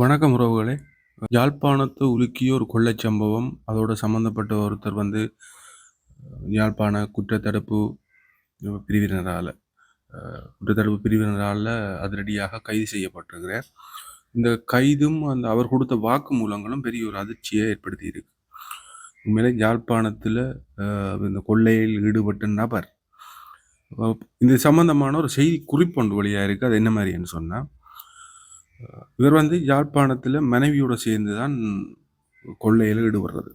வணக்கம் உறவுகளே! யாழ்ப்பாணத்தை உலுக்கிய ஒரு கொள்ளைச் சம்பவம். அதோட சம்மந்தப்பட்ட ஒருத்தர் வந்து யாழ்ப்பாண குற்றத்தடுப்பு பிரிவினரால் குற்றத்தடுப்பு பிரிவினரால் அதிரடியாக கைது செய்யப்பட்டிருக்கிறார். இந்த கைதும், அந்த அவர் கொடுத்த வாக்குமூலங்களும் பெரிய ஒரு அதிர்ச்சியை ஏற்படுத்தியிருக்கு. உண்மையிலே யாழ்ப்பாணத்தில் இந்த கொள்ளையில் ஈடுபட்ட நபர், இந்த இது சம்பந்தமான ஒரு செய்தி குறிப்பொன்று இருக்குது அது என்ன மாதிரின்னு சொன்னால் இவர் வந்து யாழ்ப்பாணத்தில் மனைவியோடு சேர்ந்து தான் கொள்ளையில் ஈடுபடுறது.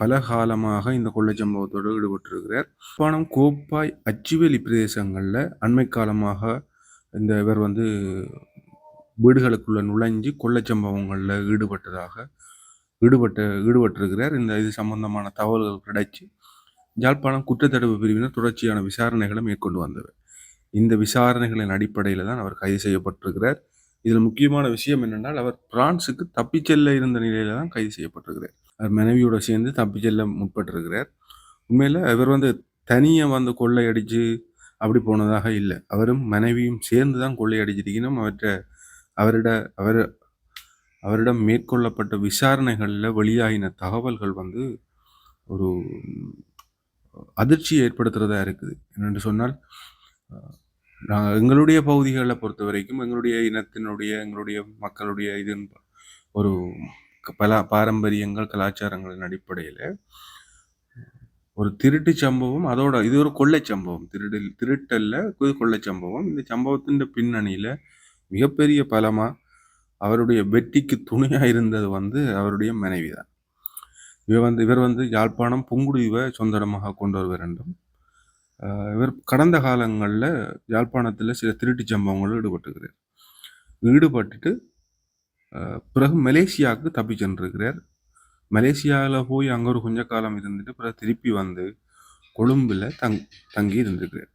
பல காலமாக இந்த கொள்ளை சம்பவத்தோட ஈடுபட்டிருக்கிறார். யாழ்ப்பாணம் கோப்பாய் அச்சுவேலி பிரதேசங்களில் அண்மை காலமாக இந்த இவர் வந்து வீடுகளுக்குள்ளே நுழைஞ்சு கொள்ளை சம்பவங்களில் ஈடுபட்டதாக ஈடுபட்ட ஈடுபட்டிருக்கிறார். இந்த இது சம்பந்தமான தகவல்கள் கிடைச்சி யாழ்ப்பாணம் குற்றத்தடுப்பு பிரிவினர் தொடர்ச்சியான விசாரணைகளை மேற்கொண்டு வந்தவர். இந்த விசாரணைகளின் அடிப்படையில் தான் அவர் கைது செய்யப்பட்டிருக்கிறார். இதில் முக்கியமான விஷயம் என்னென்றால், அவர் பிரான்ஸுக்கு தப்பிச்செல்ல இருந்த நிலையில தான் கைது செய்யப்பட்டிருக்கிறார். அவர் மனைவியோட சேர்ந்து தப்பிச்செல்ல முற்பட்டிருக்கிறார். உண்மையில் இவர் வந்து தனியாக வந்து கொள்ளையடிச்சு அப்படி போனதாக இல்லை அவரும் மனைவியும் சேர்ந்து தான் கொள்ளையடிச்சிருக்கணும். அவற்ற அவரிட அவர் அவரிடம் மேற்கொள்ளப்பட்ட விசாரணைகளில் வெளியாகின தகவல்கள் வந்து ஒரு அதிர்ச்சியை ஏற்படுத்துறதா இருக்குது. என்னென்று சொன்னால், நாங்கள் எங்களுடைய பகுதிகளை பொறுத்த வரைக்கும் எங்களுடைய இனத்தினுடைய, எங்களுடைய மக்களுடைய இது ஒரு பல பாரம்பரியங்கள், கலாச்சாரங்களின் அடிப்படையில் ஒரு திருட்டுச் சம்பவம், அதோட இது ஒரு கொள்ளை சம்பவம். திருடில் திருட்டல்ல இது கொள்ளை சம்பவம். இந்த சம்பவத்தின் பின்னணியில் மிகப்பெரிய பலமாக அவருடைய வெற்றிக்கு துணையாக இருந்தது வந்து அவருடைய மனைவி தான். இவர் வந்து இவர் வந்து யாழ்ப்பாணம் புங்குடிவை சொந்த இடமாக கொண்டு வர வேண்டும் இவர் கடந்த காலங்களில் யாழ்ப்பாணத்தில் சில திருட்டுச் சம்பவங்களும் ஈடுபட்டுக்கிறார் ஈடுபட்டுட்டு பிறகு மலேசியாவுக்கு தப்பிச் சென்றிருக்கிறார். மலேசியாவில் போய் அங்கே ஒரு கொஞ்ச காலம் இருந்துட்டு, பிறகு திருப்பி வந்து கொழும்பில் தங் தங்கி இருந்திருக்கிறார்.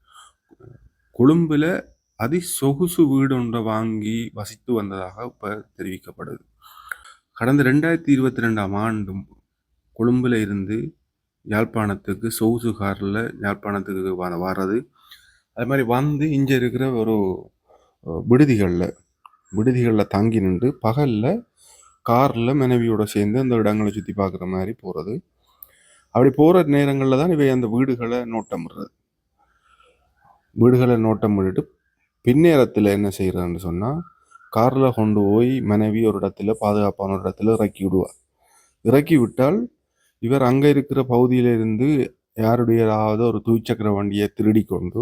கொழும்புல அதிசொகுசு வீடு ஒன்றை வாங்கி வசித்து வந்ததாக இப்போ தெரிவிக்கப்படுது. கடந்த 2022ஆம் ஆண்டும் கொழும்பில் இருந்து யாழ்ப்பாணத்துக்கு சொகுசு காரில் யாழ்ப்பாணத்துக்கு வ வர்றது, அது மாதிரி வந்து இங்கே இருக்கிற ஒரு விடுதிகளில் விடுதிகளில் தங்கி நின்று பகலில் காரில் மனைவியோட சேர்ந்து அந்த இடங்களை சுற்றி பார்க்குற மாதிரி போகிறது அப்படி போகிற நேரங்களில் தான் இவை அந்த வீடுகளை நோட்டமிடுறது. வீடுகள நோட்டமிட்டுட்டு பின்னேரத்தில் என்ன செய்றான்னு சொன்னால் காரில் கொண்டு போய் மனைவி ஒரு இடத்துல பாதுகாப்பான ஒரு இடத்துல இறக்கி விடுவார் இறக்கி விட்டால், இவர் அங்கே இருக்கிற பகுதியிலிருந்து யாருடையதாவது ஒரு துவிச்சக்கர வண்டியை திருடி கொண்டு,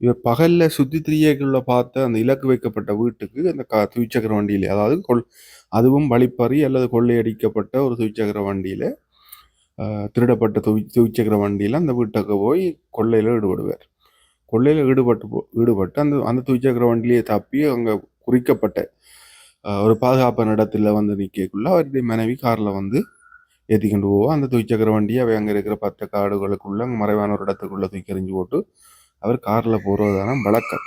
இவர் பகலில் சுற்றி திரியக்குள்ள பார்த்த அந்த இலக்கு வைக்கப்பட்ட வீட்டுக்கு அந்த க துவிச்சக்கர வண்டியில் அதாவது கொள் அதுவும் வழிப்பறி அல்லது கொள்ளையடிக்கப்பட்ட ஒரு துவிச்சக்கர வண்டியில் திருடப்பட்ட துவி துவிச்சக்கர வண்டியில் அந்த வீட்டுக்கு போய் கொள்ளையில் ஈடுபடுவார். கொள்ளையில் ஈடுபட்டு போ ஈடுபட்டு அந்த அந்த துவிச்சக்கர வண்டியிலே தப்பி அங்கே குறிக்கப்பட்ட ஒரு பாதுகாப்பான இடத்துல வந்து நிற்கக்குள்ள அவருடைய மனைவி காரில் வந்து ஏற்றிக்கொண்டு போவோம் அந்த துவிச்சக்கர வண்டியை அவை அங்கே இருக்கிற பத்த காடுகளுக்குள்ள மறைவான ஒரு இடத்துக்குள்ள தூக்கி எறிஞ்சு போட்டு, அவர் காரில் போகிறதான வழக்கம்.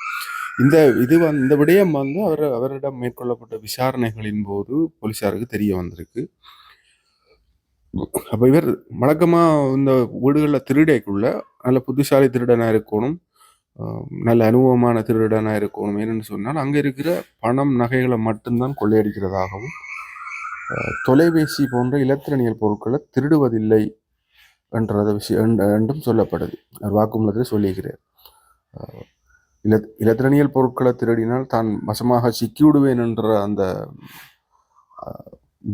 இந்த இது வந்து இந்த விடயம் வந்து அவர் அவரிடம் மேற்கொள்ளப்பட்ட விசாரணைகளின் போது போலீசாருக்கு தெரிய வந்திருக்கு. அப்போ இவர் வழக்கமாக இந்த வீடுகளில் திருடைக்குள்ள நல்ல புத்திசாலி திருடனாக இருக்கணும். நல்ல அனுபவமான திருடனாக இருக்கணும். ஏன்னு சொன்னால், அங்கே இருக்கிற பணம், நகைகளை மட்டும்தான் கொள்ளையடிக்கிறதாகவும், தொலைபேசி போன்ற இலத்திரனியல் பொருட்களை திருடுவதில்லை என்றத விஷயம் என் என்றும் சொல்லப்படுது. அவர் வாக்குமூலத்தில் சொல்லியிருக்கிறார். இலத் இலத்திரனியல் பொருட்களை திருடினால் தான் வசமாக சிக்கிவிடுவேன் என்ற அந்த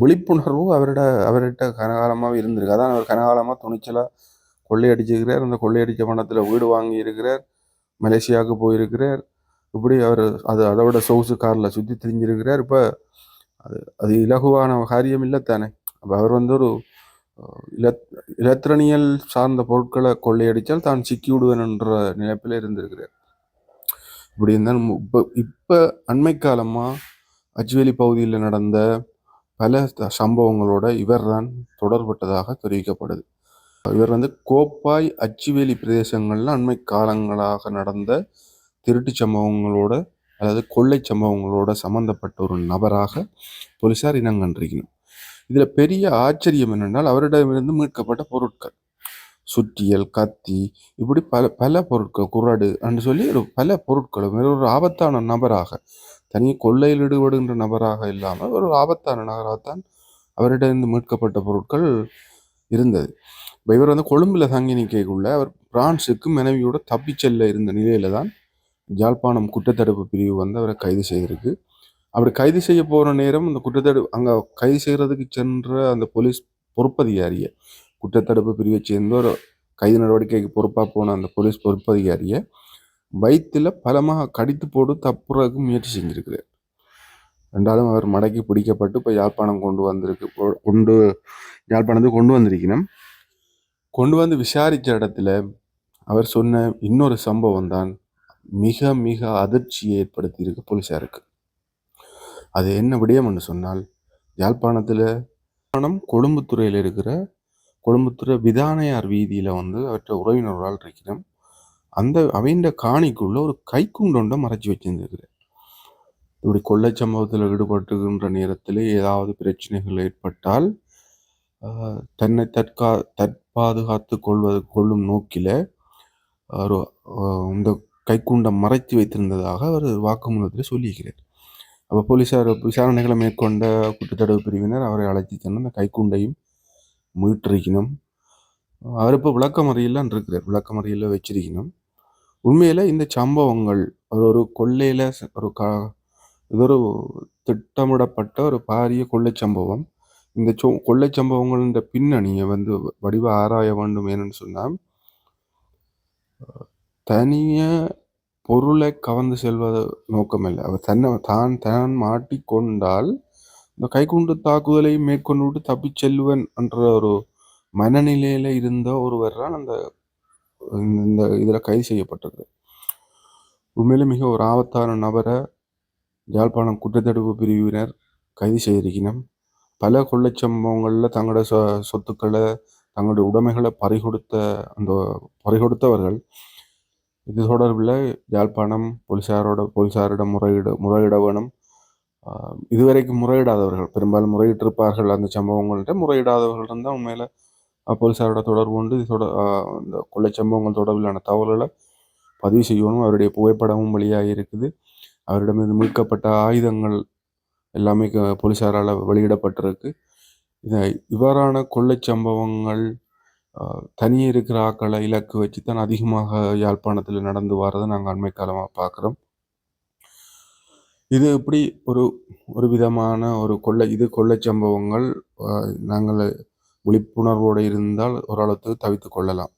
விழிப்புணர்வு அவரிட அவர்கிட்ட கனகாலமாக இருந்திருக்கு. அதான் அவர் கனகாலமாக துணிச்சலாக கொள்ளையடிச்சிருக்கிறார். அந்த கொள்ளையடித்த பணத்தில் வீடு வாங்கி இருக்கிறார். மலேசியாவுக்கு போயிருக்கிறார். இப்படி அவர் அது அதோட சொகுசு காரில் சுற்றி திரிஞ்சிருக்கிறார். இப்போ அது அது இலகுவான காரியம் இல்லைத்தானே தானே! அவர் வந்து ஒரு இலத் இலத்திரனியல் சார்ந்த பொருட்களை கொள்ளையடித்தால் தான் சிக்கிவிடுவேன் என்ற நினைப்பில் இருந்திருக்கிறார். இப்படி இருந்தால் இப்போ இப்போ அண்மை காலமாக அஜ்வேலி பகுதியில் நடந்த பல சம்பவங்களோட இவர் தான் தொடர்பட்டதாக தெரிவிக்கப்படுது. இவர் வந்து கோப்பாய், அச்சுவேலி பிரதேசங்களில் அண்மை காலங்களாக நடந்த திருட்டு சம்பவங்களோட அதாவது கொள்ளை சம்பவங்களோட சம்பந்தப்பட்ட ஒரு நபராக போலீசார் இனங்கண்டிருக்கணும். இதில் பெரிய ஆச்சரியம் என்னென்றால், அவரிடமிருந்து மீட்கப்பட்ட பொருட்கள். சுற்றியல் கத்தி இப்படி பல பல பொருட்கள் குறடு என்று சொல்லி ஒரு பல பொருட்களும் ஒரு ஆபத்தான நபராக தனியாக கொள்ளையில் ஈடுபடுகின்ற நபராக இல்லாமல் ஒரு ஆபத்தான நபராகத்தான் அவரிடம் மீட்கப்பட்ட பொருட்கள் இருந்தது இப்போ இவர் வந்து கொழும்பில் தங்கி நிற்கக்குள்ள அவர் பிரான்ஸுக்கு மனைவியோட தப்பிச்செல்ல இருந்த நிலையில தான் ஜாழ்ப்பாணம் குற்றத்தடுப்பு பிரிவு வந்து அவரை கைது செய்திருக்கு அப்படி கைது செய்ய போகிற நேரம் அந்த குற்றத்தடுப்பு அங்கே கைது செய்கிறதுக்கு சென்ற அந்த போலீஸ் பொறுப்பதிகாரிய குற்றத்தடுப்பு பிரிவை சேர்ந்த ஒரு கைது நடவடிக்கைக்கு பொறுப்பாக போன அந்த போலீஸ் பொறுப்பதிகாரியை வயிற்றில் பலமாக கடித்து போட்டு தப்புறதுக்கு முயற்சி செஞ்சுருக்கிறார். ரெண்டாலும் அவர் மடக்கி பிடிக்கப்பட்டு இப்போ யாழ்ப்பாணம் கொண்டு வந்திருக்கு. கொ- கொண்டு யாழ்ப்பாணத்துக்கு கொண்டு வந்திருக்கணும். கொண்டு வந்து விசாரித்த இடத்துல அவர் சொன்ன இன்னொரு சம்பவம் தான் மிக மிக அதிர்ச்சியை ஏற்படுத்தியிருக்கு போலீஸாருக்கு அது என்ன விடயம்னு சொன்னால் யாழ்ப்பாணத்தில் யாழ்ப்பாணம் கொழும்புத்துறையில் இருக்கிற கொழும்புத்துறை விதானையார் வீதியில் வந்து அவற்றை உறவினர்களால் இருக்கிறோம் அந்த அவைண்ட காணிக்குள்ள ஒரு கைக்குண்டொண்டை மறைச்சி வச்சிருந்துருக்குற இப்படி கொள்ளைச் சம்பவத்தில் ஈடுபட்டுகின்ற நேரத்தில் ஏதாவது பிரச்சனைகள் ஏற்பட்டால் தன்னை தற்கா தற்பாதுகாத்து கொள்வது கொள்ளும் நோக்கில் ஒரு இந்த கைக்குண்டம் மறைத்து வைத்திருந்ததாக அவர் வாக்குமூலத்தில் சொல்லியிருக்கிறார். அப்போ போலீசார் விசாரணைகளை மேற்கொண்ட குற்றத்தடவு பிரிவினர் அவரை அழைத்து சென்று அந்த கைக்குண்டையும் மீட்டிருக்கணும் அவர் இப்போ விளக்கமறியெல்லாம் இருக்கிறார். விளக்கமறியலில் வச்சிருக்கணும் உண்மையில் இந்த சம்பவங்கள் அவர் ஒரு கொள்ளையில் ஒரு கா இது ஒரு திட்டமிடப்பட்ட ஒரு பாரிய கொள்ளைச் சம்பவம். இந்த சொ கொள்ளைச் சம்பவங்களின் பின்னணியை வந்து வடிவ ஆராய வேண்டும் ஏன்னு சொன்னால் தனிய பொருளை கவர்ந்து செல்வது நோக்கமில்லை. அவர் தன்னை தான் தான் மாட்டிக்கொண்டால் இந்த கைக்குண்டு தாக்குதலை மேற்கொண்டு விட்டு தப்பிச் செல்வன் என்ற ஒரு மனநிலையில் இருந்த ஒருவர் தான் அந்த இந்த இதில் கைது செய்யப்பட்டது. உண்மையிலே மிக ஒரு ஆபத்தான நபரை யாழ்ப்பாணம் குற்றத்தடுப்பு பிரிவினர் கைது செய்திருக்கணும் பல கொள்ளைச் சம்பவங்களில் தங்களோட சொ சொத்துக்களை தங்களுடைய உடைமைகளை பறிகொடுத்த அந்த பறிகொடுத்தவர்கள் இது தொடர்பில் யாழ்ப்பாணம் போலீசாரோட போலீஸாரிடம் முறையிட முறையிட வேணும் இதுவரைக்கும் முறையிடாதவர்கள் பெரும்பாலும் முறையிட்டிருப்பார்கள் அந்த சம்பவங்கள்ட்ட முறையிடாதவர்கள் தான் உண்மையில் போலீசாரோட தொடர்பு கொண்டு இது தொட இந்த கொள்ளைச் சம்பவங்கள் தொடர்பிலான தகவல்களை பதிவு செய்யணும். அவருடைய புகைப்படமும் வெளியாக இருக்குது. அவரிடமிருந்து மீட்கப்பட்ட ஆயுதங்கள் எல்லாமே போலீஸாரால் போலீசாரால் வெளியிடப்பட்டிருக்கு. இதை இவ்வாறான கொள்ளைச் சம்பவங்கள் தனியே இருக்கிற ஆக்களை இலக்கு வச்சு தான் அதிகமாக யாழ்ப்பாணத்தில் நடந்து வரதை நாங்கள் அண்மை காலமாக பார்க்குறோம் இது இப்படி ஒரு ஒரு விதமான ஒரு கொள்ளை இது கொள்ளைச் சம்பவங்கள் நாங்கள் விழிப்புணர்வோடு இருந்தால் ஓரளவுக்கு தவிர்த்து கொள்ளலாம்.